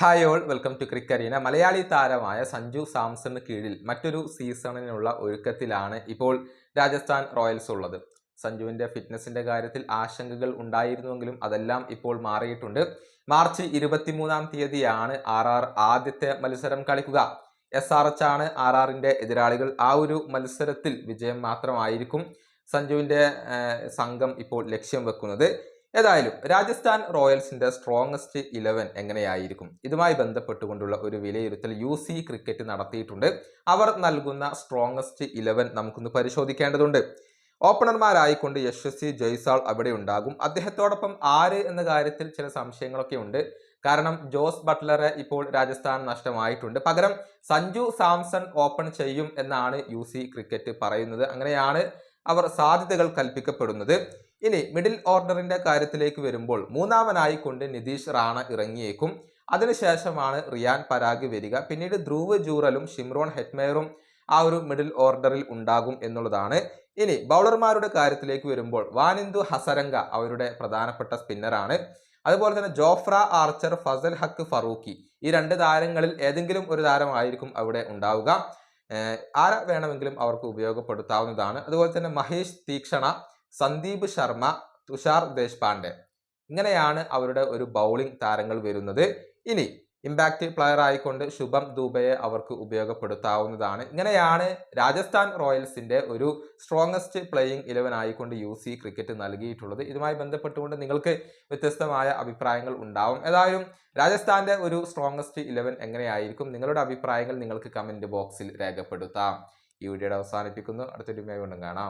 Hi all welcome to ക്രിക്കരീന മലയാളി താരമായ സഞ്ജു സാംസണിന് കീഴിൽ മറ്റൊരു സീസണിനുള്ള ഒരുക്കത്തിലാണ് ഇപ്പോൾ രാജസ്ഥാൻ റോയൽസ് ഉള്ളത്. സഞ്ജുവിന്റെ ഫിറ്റ്നസിന്റെ കാര്യത്തിൽ ആശങ്കകൾ ഉണ്ടായിരുന്നുവെങ്കിലും അതെല്ലാം ഇപ്പോൾ മാറിയിട്ടുണ്ട്. മാർച്ച് ഇരുപത്തിമൂന്നാം തീയതിയാണ് ആർ ആർ ആദ്യത്തെ മത്സരം കളിക്കുക. എസ് ആർ എച്ച് ആണ് ആർ ആറിന്റെ എതിരാളികൾ. ആ ഒരു മത്സരത്തിൽ വിജയം മാത്രമായിരിക്കും സഞ്ജുവിന്റെ സംഘം ഇപ്പോൾ ലക്ഷ്യം വെക്കുന്നത്. ഏതായാലും രാജസ്ഥാൻ റോയൽസിന്റെ സ്ട്രോങ്ങസ്റ്റ് ഇലവൻ എങ്ങനെയായിരിക്കും? ഇതുമായി ബന്ധപ്പെട്ടുകൊണ്ടുള്ള ഒരു വിലയിരുത്തൽ യു സി ക്രിക്കറ്റ് നടത്തിയിട്ടുണ്ട്. അവർ നൽകുന്ന സ്ട്രോങ്സ്റ്റ് ഇലവൻ നമുക്കൊന്ന് പരിശോധിക്കേണ്ടതുണ്ട്. ഓപ്പണർമാരായിക്കൊണ്ട് യശസ്വി ജയ്സാൾ അവിടെ ഉണ്ടാകും. അദ്ദേഹത്തോടൊപ്പം ആര് എന്ന കാര്യത്തിൽ ചില സംശയങ്ങളൊക്കെ ഉണ്ട്. കാരണം ജോസ് ബട്ട്ലറെ ഇപ്പോൾ രാജസ്ഥാൻ നഷ്ടമായിട്ടുണ്ട്. പകരം സഞ്ജു സാംസൺ ഓപ്പൺ ചെയ്യും എന്നാണ് യു ക്രിക്കറ്റ് പറയുന്നത്. അങ്ങനെയാണ് അവർ സാധ്യതകൾ കൽപ്പിക്കപ്പെടുന്നത്. ഇനി മിഡിൽ ഓർഡറിന്റെ കാര്യത്തിലേക്ക് വരുമ്പോൾ മൂന്നാമനായി കൊണ്ട് നിതീഷ് റാണ ഇറങ്ങിയേക്കും. അതിനുശേഷമാണ് റിയാൻ പരാഗ് വരിക. പിന്നീട് ധ്രുവ് ജൂറലും ഷിംറോൺ ഹെറ്റ്മേറും ആ ഒരു മിഡിൽ ഓർഡറിൽ ഉണ്ടാകും എന്നുള്ളതാണ്. ഇനി ബൗളർമാരുടെ കാര്യത്തിലേക്ക് വരുമ്പോൾ വാനിന്ദു ഹസരംഗ അവരുടെ പ്രധാനപ്പെട്ട സ്പിന്നറാണ് അതുപോലെ തന്നെ ജോഫ്ര ആർച്ചർ ഫസൽ ഹക്ക് ഫറൂഖി ഈ രണ്ട് താരങ്ങളിൽ ഏതെങ്കിലും ഒരു താരമായിരിക്കും അവിടെ ഉണ്ടാവുക. ആരാ ആരെ വേണമെങ്കിലും അവർക്ക് ഉപയോഗപ്പെടുത്താവുന്നതാണ്. അതുപോലെ തന്നെ മഹേഷ് തീക്ഷണ സന്ദീപ് ശർമ്മ തുഷാർ ദേശ്പാണ്ഡെ. ഇങ്ങനെയാണ് അവരുടെ ഒരു ബൗളിംഗ് താരങ്ങൾ വരുന്നത്. ഇനി ഇമ്പാക്റ്റ് പ്ലെയർ ആയിക്കൊണ്ട് ശുഭം ദൂബയെ അവർക്ക് ഉപയോഗപ്പെടുത്താവുന്നതാണ്. ഇങ്ങനെയാണ് രാജസ്ഥാൻ റോയൽസിന്റെ ഒരു സ്ട്രോങ്സ്റ്റ് പ്ലേയിങ് ഇലവൻ ആയിക്കൊണ്ട് യു സി ക്രിക്കറ്റ് നൽകിയിട്ടുള്ളത്. ഇതുമായി ബന്ധപ്പെട്ടുകൊണ്ട് നിങ്ങൾക്ക് വ്യത്യസ്തമായ അഭിപ്രായങ്ങൾ ഉണ്ടാവും. ഏതായാലും രാജസ്ഥാന്റെ ഒരു സ്ട്രോങ്ങസ്റ്റ് ഇലവൻ എങ്ങനെയായിരിക്കും? നിങ്ങളുടെ അഭിപ്രായങ്ങൾ നിങ്ങൾക്ക് കമന്റ് ബോക്സിൽ രേഖപ്പെടുത്താം. ഈ വീഡിയോയുടെ അവസാനിപ്പിക്കുന്നു. അടുത്തൊരു വീണ്ടും കാണാം.